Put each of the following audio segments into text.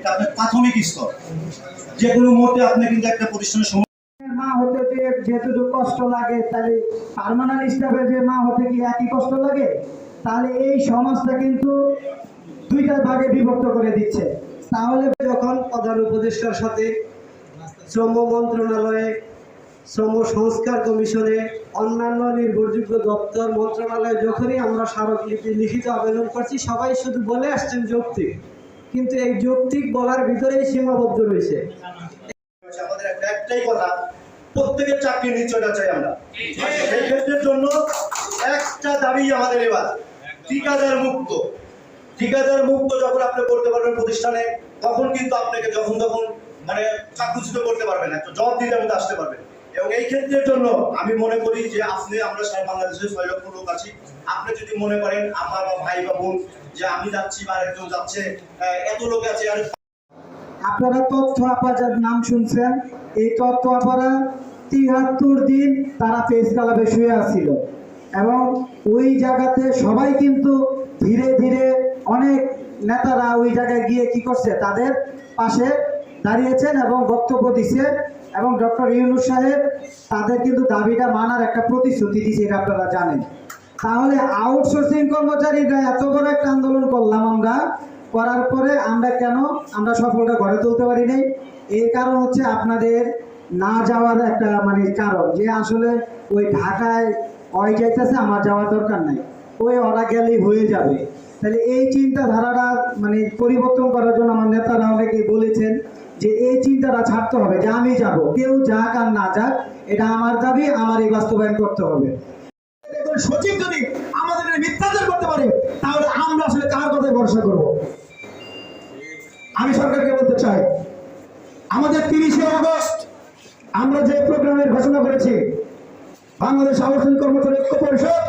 এটা প্রাথমিক স্তর। যে কোনো মুহূর্তে আপনি কিন্তু একটা প্রতিষ্ঠানের তাহলে প্রধান উপদেষ্টার সাথে মন্ত্রণালয়ে সংস্কার কমিশনে, অন্যান্য নির্ভরযোগ্য দপ্তর মন্ত্রণালয়ে যখনই আমরা স্মারকলিপি লিখিত আবেদন করছি, সবাই শুধু বলে আসছেন যৌক্তিক। কিন্তু এই যৌক্তিক বলার ভিতরেই সীমাবদ্ধ রয়েছে। প্রত্যেকের চাকরির চাই আমরা। সেই ক্ষেত্রের জন্য একটা দাবি আমাদের এবার, ঠিকাদার মুক্ত। ঠিকাদার মুক্ত যখন আপনি করতে পারবেন প্রতিষ্ঠানে, তখন কিন্তু আপনাকে যখন তখন মানে চাকরিচ্যুত করতে পারবেন একটা জব দিতে আসতে পারবেন। এবং এই ক্ষেত্রের জন্য আমি মনে করি যে আপনি, আমরা সারা ছয় লক্ষ লোক আছি। আপনি যদি মনে করেন আমার বা ভাই বা বোন, যে আমি যাচ্ছি বা একজন যাচ্ছে এত লোক আছে আর আপনারা তথ্য নাম শুনছেন। এই তথ্য তিহাত্তর দিন তারা পেস কালাবে শুয়ে আসছিল এবং ওই জায়গাতে সবাই কিন্তু ধীরে ধীরে অনেক নেতারা ওই জায়গায় গিয়ে কি করছে, তাদের পাশে দাঁড়িয়েছেন এবং বক্তব্য দিচ্ছে এবং ডক্টর ইউনুস সাহেব তাদের কিন্তু দাবিটা মানার একটা প্রতিশ্রুতি দিয়েছে, এটা আপনারা জানেন। তাহলে আউটসোর্সিং কর্মচারীরা এত বড় একটা আন্দোলন করলাম আমরা, করার পরে আমরা কেন আমরা সফলটা গড়ে তুলতে পারি নাই? এর কারণ হচ্ছে আপনাদের না যাওয়ার একটা মানে কারণ, যে আসলে ওই ঢাকায় ওই যাইতেছে, আমার যাওয়ার দরকার নাই। ওই ওরা গেলেই হয়ে যাবে। তাহলে এই চিন্তাধারাটা মানে পরিবর্তন করার জন্য আমার নেতারা অনেকেই বলেছেন যে এই চিন্তাটা ছাড়তে হবে, যে আমি যাব। কেউ যাক আর না যাক, এটা আমার দাবি আমারই বাস্তবায়ন করতে হবে। সচিব যদি আমাদের মিথ্যাচার করতে পারে, তাহলে আমরা আসলে কার কথায় ভরসা করব? আমি সরকারকে বলতে চাই, আমাদের তিরিশে আগস্ট আমরা যে প্রোগ্রামের ঘোষণা করেছি, বাংলাদেশ আবাসন কর্মচারী ঐক্য পরিষদ,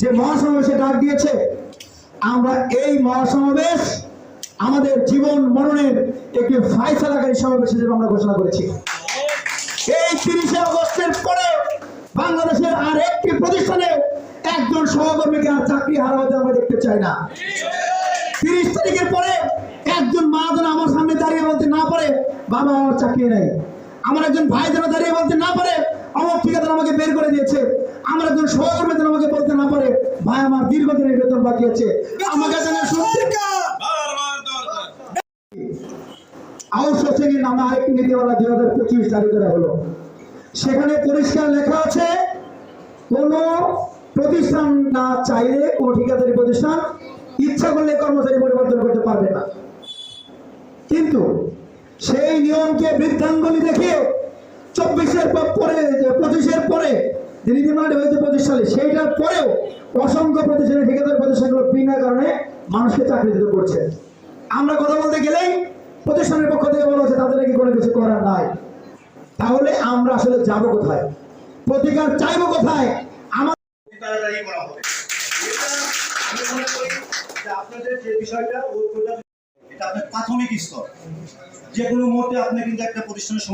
যে মহাসমাবেশে ডাক দিয়েছে, আমরা এই মহাসমাবেশ আমাদের জীবন মরণের একটি ফাইসালাকারী সমাবেশ হিসেবে আমরা ঘোষণা করেছি। এই তিরিশে আগস্টের পরে বাংলাদেশের আর একটি প্রতিষ্ঠানে একজন সহকর্মীকে আর চাকরি হারা হতে আমরা দেখতে চাই না। তিরিশ তারিখের পরে একজন মা যেন আমার সামনে দাঁড়িয়ে বলতে না পারে, বাবা আমার চাকরি নেই। আমার একজন ভাই যেন দাঁড়িয়ে বলতে না পারে আমার ঠিকাদার আমাকে বের করে দিয়েছে। আমার একজন সহকর্মী যেন আমাকে বলতে না পারে, ভাই আমার দীর্ঘদিনের বেতন বাকি আছে। আমাকে যেন সত্যি আউটসোর্সিং এর নামে আরেকটি নীতিমালা দুই হাজার পঁচিশ জারি করা হলো। সেখানে পরিষ্কার লেখা আছে, কোন প্রতিষ্ঠান না চাইলে কোন ঠিকাদারি প্রতিষ্ঠান ইচ্ছা করলে কর্মচারী পরিবর্তন করতে পারবে না। কিন্তু সেই নিয়মকে বৃদ্ধাঙ্গুলি দেখিয়ে চব্বিশের পরে পঁচিশের পরে যে নীতিমালাটি হয়েছে পঁচিশ সালে, সেইটার পরেও অসংখ্য প্রতিষ্ঠানে ঠিকাদারি প্রতিষ্ঠানগুলো বিনা কারণে মানুষকে চাকরি দিতে করছে। আমরা কথা বলতে গেলেই প্রতিষ্ঠানের পক্ষ থেকে বলা হচ্ছে তাদের নাকি কোনো কিছু করার নাই। তাহলে আমরা আসলে যাব কোথায়? প্রতিকার চাইব কোথায়? আমার যে প্রাথমিক স্তর। যে কোনো মুহূর্তে আপনি কিন্তু একটা প্রতিষ্ঠানের